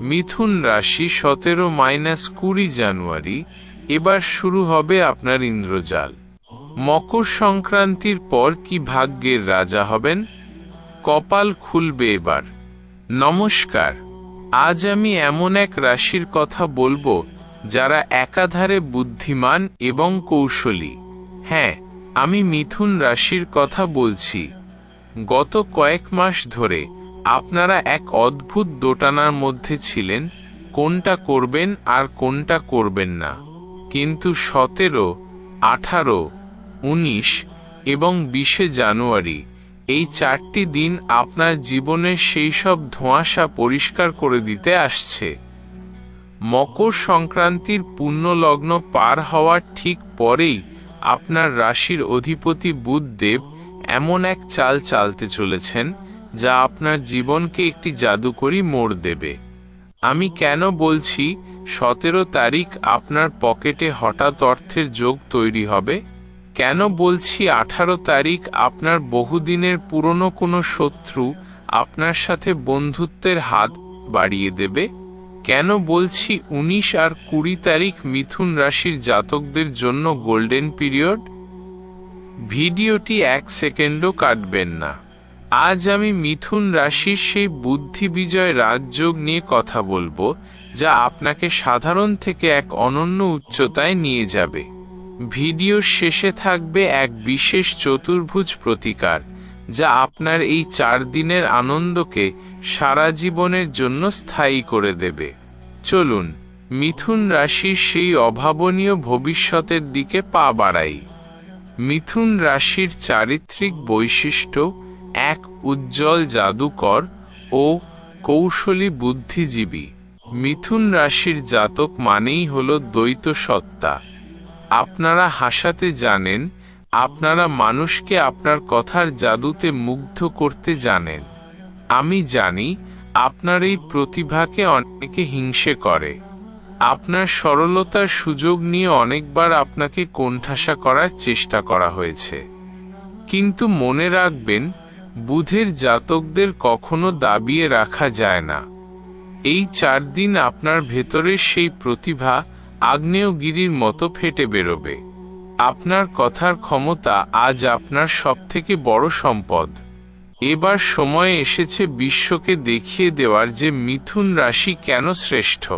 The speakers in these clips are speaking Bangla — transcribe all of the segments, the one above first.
মিথুন রাশি সতেরো মাইনাস কুড়ি জানুয়ারি, এবার শুরু হবে আপনার ইন্দ্রজাল। মকর সংক্রান্তির পর কি ভাগ্যের রাজা হবেন? কপাল খুলবে এবার। নমস্কার, আজ আমি এমন এক রাশির কথা বলব, যারা একাধারে বুদ্ধিমান এবং কৌশলী। হ্যাঁ আমি মিথুন রাশির কথা বলছি। গত কয়েক মাস ধরে আপনারা এক অদ্ভুত দোটানার মধ্যে ছিলেন, কোনটা করবেন আর কোনটা করবেন না। কিন্তু সতেরো, আঠারো, উনিশ এবং বিশে জানুয়ারি এই চারটি দিন আপনার জীবনের সেই সব ধোঁয়াশা পরিষ্কার করে দিতে আসছে। মকর সংক্রান্তির পুণ্যলগ্ন পার হওয়ার ঠিক পরেই আপনার রাশির অধিপতি বুধদেব এমন এক চাল চালতে চলেছেন যা আপনার জীবনকে একটি জাদুকরী মোড় দেবে। আমি কেন বলছি, সতেরো তারিখ আপনার পকেটে হঠাৎ অর্থের যোগ তৈরি হবে? কেন বলছি আঠারো তারিখ আপনার বহুদিনের পুরনো কোনো শত্রু আপনার সাথে বন্ধুত্বের হাত বাড়িয়ে দেবে? কেন বলছি উনিশ আর কুড়ি তারিখ মিথুন রাশির জাতকদের জন্য গোল্ডেন পিরিয়ড? ভিডিওটি এক সেকেন্ডও কাটবেন না। আজ আমি মিথুন রাশির সেই বুদ্ধি বিজয় রাজযোগ নিয়ে কথা বলব, যা আপনাকে সাধারণ থেকে এক অনন্য উচ্চতায় নিয়ে যাবে। ভিডিওর শেষে থাকবে এক বিশেষ চতুর্ভুজ প্রতিকার, যা আপনার এই চার দিনের আনন্দকে সারা জীবনের জন্য স্থায়ী করে দেবে। চলুন, মিথুন রাশির সেই অভাবনীয় ভবিষ্যতের দিকে পা বাড়াই। মিথুন রাশির চারিত্রিক বৈশিষ্ট্য এক উজ্জ্বল জাদুকর ও কৌশলী বুদ্ধিজীবী। মিথুন রাশির জাতক মানেই হল দ্বৈত সত্তা আপনারা হাসাতে জানেন, আপনারা মানুষকে আপনার কথার জাদুতে মুগ্ধ করতে জানেন। আমি জানি, আপনার এই প্রতিভাকে অনেকে হিংসে করে। আপনার সরলতার সুযোগ নিয়ে অনেকবার আপনাকে কোণঠাসা করার চেষ্টা করা হয়েছে। কিন্তু মনে রাখবেন বুধের জাতকদের কখনো দাবিয়ে রাখা যায় না। এই চার দিন আপনার ভেতরের সেই প্রতিভা আগ্নেয়গিরির মতো ফেটে বেরোবে। আপনার কথার ক্ষমতা আজ আপনার সবথেকে বড় সম্পদ। এবার সময় এসেছে বিশ্বকে দেখিয়ে দেওয়ার যে মিথুন রাশি কেন শ্রেষ্ঠ।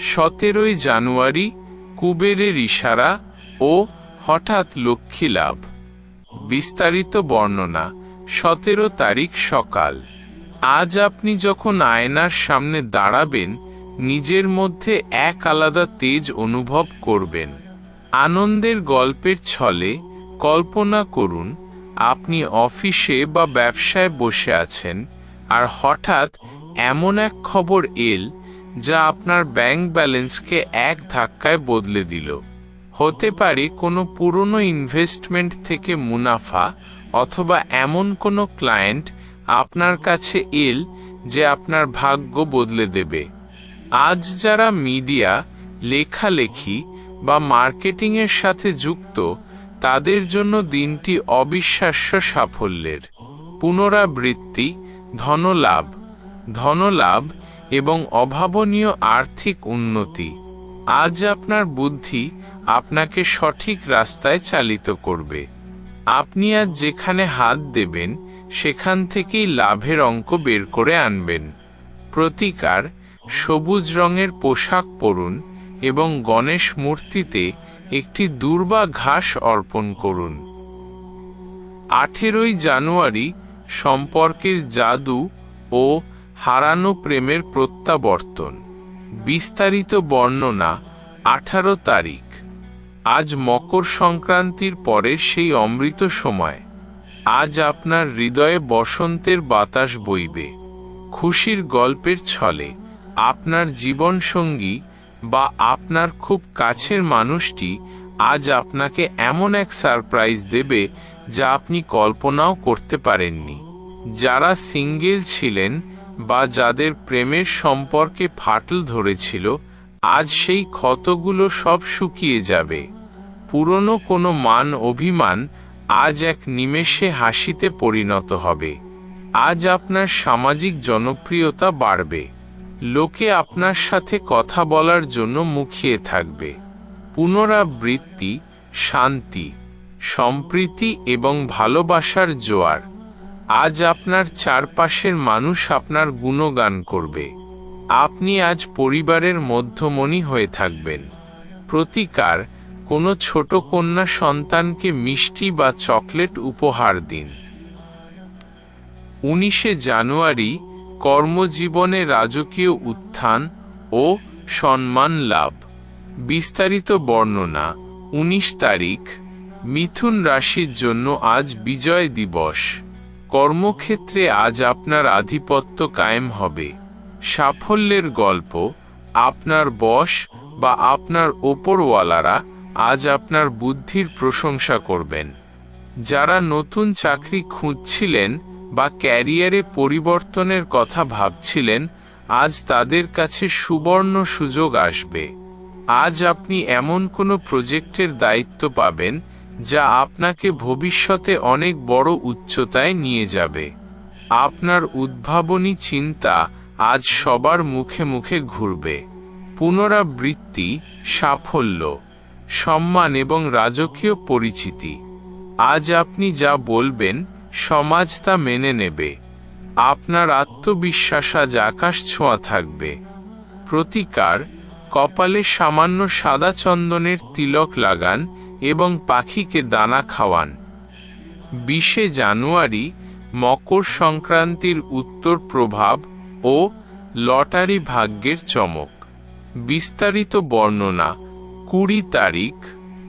সতেরোই জানুয়ারি কুবেরের ইশারা ও হঠাৎ লক্ষ্মী লাভ। বিস্তারিত বর্ণনা, সতেরো তারিখ সকাল। আজ আপনি যখন আয়নার সামনে দাঁড়াবেন, নিজের মধ্যে এক আলাদা তেজ অনুভব করবেন। আনন্দের গল্পের ছলে কল্পনা করুন, আপনি অফিসে বা ব্যবসায় বসে আছেন, আর হঠাৎ এমন এক খবর এল, যা আপনার ব্যাংক ব্যালেন্সকে এক ধাক্কায় বদলে দিল। হতে পারে কোনো পুরনো ইনভেস্টমেন্ট থেকে মুনাফা অথবা এমন কোনো ক্লায়েন্ট আপনার কাছে এল যে আপনার ভাগ্য বদলে দেবে। আজ যারা মিডিয়া লেখালেখি বা মার্কেটিংয়ের সাথে যুক্ত, তাদের জন্য দিনটি অবিশ্বাস্য সাফল্যের। পুনরাবৃত্তি, ধনলাভ ধনলাভ এবং অভাবনীয় আর্থিক উন্নতি। আজ আপনার বুদ্ধি আপনাকে সঠিক রাস্তায় চালিত করবে। আপনি আজ যেখানে হাত দেবেন, সেখান থেকেই লাভের অঙ্ক বের করে আনবেন। প্রতিকার, সবুজ রঙের পোশাক পরুন এবং গণেশ মূর্তিতে একটি দুর্বা ঘাস অর্পণ করুন। আঠেরোই জানুয়ারি সম্পর্কের জাদু ও হারানো প্রেমের প্রত্যাবর্তন। বিস্তারিত বর্ণনা আঠারো তারিখ। আজ মকর সংক্রান্তির পরে সেই অমৃত সময়। আজ আপনার হৃদয়ে বসন্তের বাতাস বইবে। খুশির গল্পের ছলে আপনার জীবনসঙ্গী বা আপনার খুব কাছের মানুষটি আজ আপনাকে এমন এক সারপ্রাইজ দেবে যা আপনি কল্পনাও করতে পারেননি। যারা সিঙ্গেল ছিলেন বা যাদের প্রেমের সম্পর্কে ফাটল ধরেছিল আজ সেই ক্ষতগুলো সব শুকিয়ে যাবে। পুরনো কোনো মান অভিমান আজ এক নিমেষে হাসিতে পরিণত হবে। আজ আপনার সামাজিক জনপ্রিয়তা বাড়বে। লোকে আপনার সাথে কথা বলার জন্য মুখিয়ে থাকবে। পুনরাবৃত্তি, শান্তি, সম্প্রীতি এবং ভালোবাসার জোয়ার। আজ আপনার চারপাশের মানুষ আপনার গুণগান করবে। আপনি আজ পরিবারের মধ্যমণি হয়ে থাকবেন। প্রতিকার, কোনো ছোট কন্যা সন্তানকে মিষ্টি বা চকলেট উপহার দিন। উনিশে জানুয়ারি, কর্মজীবনে রাজকীয় উত্থান ও সম্মান লাভ। বিস্তারিত বর্ণনা, উনিশ তারিখ, মিথুন রাশির জন্য আজ বিজয় দিবস। কর্মক্ষেত্রে আজ আপনার আধিপত্য কায়েম হবে। সাফল্যের গল্প আপনার বস বা আপনার ওপরওয়ালারা আজ আপনার বুদ্ধির প্রশংসা করবেন। যারা নতুন চাকরি খুঁজছিলেন বা ক্যারিয়ারে পরিবর্তনের কথা ভাবছিলেন, আজ তাদের কাছে সুবর্ণ সুযোগ আসবে। আজ আপনি এমন কোনো প্রজেক্টের দায়িত্ব পাবেন, যা আপনাকে ভবিষ্যতে অনেক বড় উচ্চতায় নিয়ে যাবে। আপনার উদ্ভাবনী চিন্তা আজ সবার মুখে মুখে ঘুরবে। পুনরাবৃত্তি, সাফল্য, সম্মান এবং রাজকীয় পরিচিতি। আজ আপনি যা বলবেন, সমাজ তা মেনে নেবে। আপনার আত্মবিশ্বাস আজ আকাশ ছোঁয়া থাকবে। প্রতিকার, কপালে সামান্য সাদা চন্দনের তিলক লাগান এবং পাখিকে দানা খাওয়ান। বিশে জানুয়ারি, মকর সংক্রান্তির উত্তর প্রভাব ও লটারি ভাগ্যের চমক। বিস্তারিত বর্ণনা, কুড়ি তারিখ,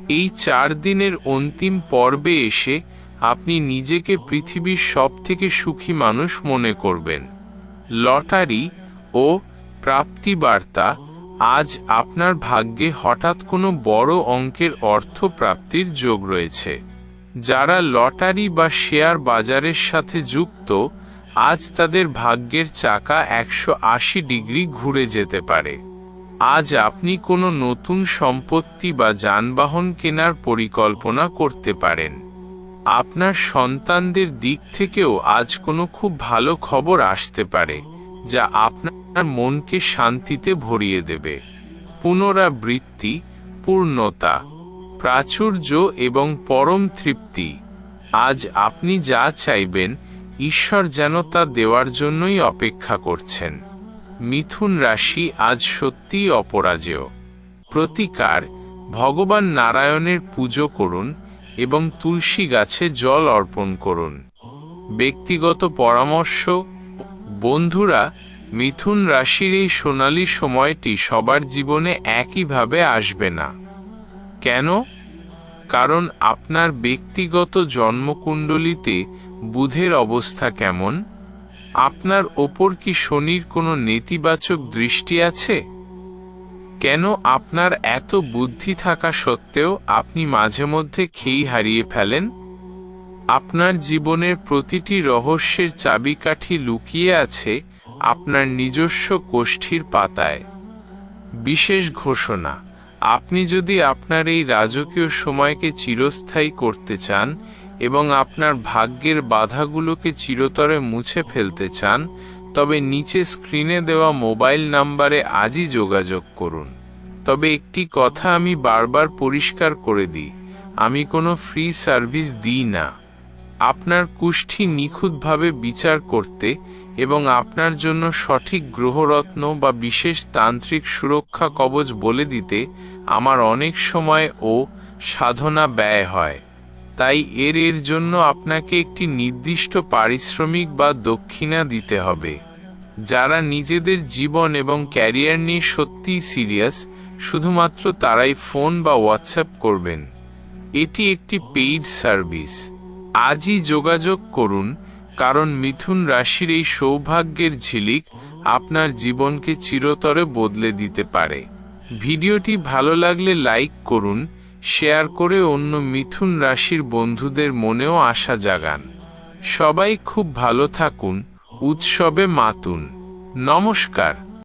এই চার দিনের অন্তিম পর্বে এসে আপনি নিজেকে পৃথিবীর সবথেকে সুখী মানুষ মনে করবেন। লটারি ও প্রাপ্তিবার্তা, আজ আপনার ভাগ্যে হঠাৎ কোনো বড় অঙ্কের অর্থ প্রাপ্তির যোগ রয়েছে। যারা লটারি বা শেয়ার বাজারের সাথে যুক্ত আজ তাদের ভাগ্যের চাকা একশো আশি ডিগ্রি ঘুরে যেতে পারে। আজ আপনি কোনো নতুন সম্পত্তি বা যানবাহন কেনার পরিকল্পনা করতে পারেন। আপনার সন্তানদের দিক থেকেও আজ কোনো খুব ভালো খবর আসতে পারে, যা আপনার মনকে শান্তিতে ভরিয়ে দেবে। পুনরাবৃত্তি, পূর্ণতা, প্রাচুর্য এবং পরম তৃপ্তি। আজ আপনি যা চাইবেন ঈশ্বর যেন তা দেওয়ার জন্যই অপেক্ষা করছেন। মিথুন রাশি আজ সত্যিই অপরাজেয়। প্রতিকার, ভগবান নারায়ণের পুজো করুন এবং তুলসী গাছে জল অর্পণ করুন। ব্যক্তিগত পরামর্শ, বন্ধুরা, মিথুন রাশির এই সোনালী সময়টি সবার জীবনে একইভাবে আসবে না। কেন? কারণ আপনার ব্যক্তিগত জন্মকুণ্ডলিতে বুধের অবস্থা কেমন? আপনার ওপর কি শনির কোনো নেতিবাচক দৃষ্টি আছে? কেন আপনার এত বুদ্ধি থাকা সত্ত্বেও আপনি মাঝে মধ্যে খেই হারিয়ে ফেলেন? আপনার জীবনের প্রতিটি রহস্যের চাবিকাঠি লুকিয়ে আছে আপনার নিজস্ব কোষ্ঠীর পাতায়। বিশেষ ঘোষণা, আপনি যদি আপনার এই রাজকীয় সময়কে চিরস্থায়ী করতে চান এবং আপনার ভাগ্যের বাধাগুলোকে চিরতরে মুছে ফেলতে চান, তবে নিচে স্ক্রিনে দেওয়া মোবাইল নাম্বারে আজই যোগাযোগ করুন। তবে একটি কথা আমি বারবার পরিষ্কার করে দিই, আমি কোনো ফ্রি সার্ভিস দিই না। আপনার কুষ্ঠি নিখুঁতভাবে বিচার করতে এবং আপনার জন্য সঠিক গ্রহরত্ন বা বিশেষ তান্ত্রিক সুরক্ষা কবচ বলে দিতে আমার অনেক সময় ও সাধনা ব্যয় হয়। তাই এর এর জন্য আপনাকে একটি নির্দিষ্ট পারিশ্রমিক বা দক্ষিণা দিতে হবে। যারা নিজেদের জীবন এবং ক্যারিয়ার নিয়ে সত্যিই সিরিয়াস, শুধুমাত্র তারাই ফোন বা হোয়াটসঅ্যাপ করবেন। এটি একটি পেইড সার্ভিস। আজই যোগাযোগ করুন, কারণ মিথুন রাশির এই সৌভাগ্যের ঝিলিক আপনার জীবনকে চিরতরে বদলে দিতে পারে। ভিডিওটি ভালো লাগলে লাইক করুন শেয়ার করে অন্য মিথুন রাশির বন্ধুদের মনেও আশা জাগান। সবাই খুব ভালো থাকুন। উৎসবে মাতুন। নমস্কার।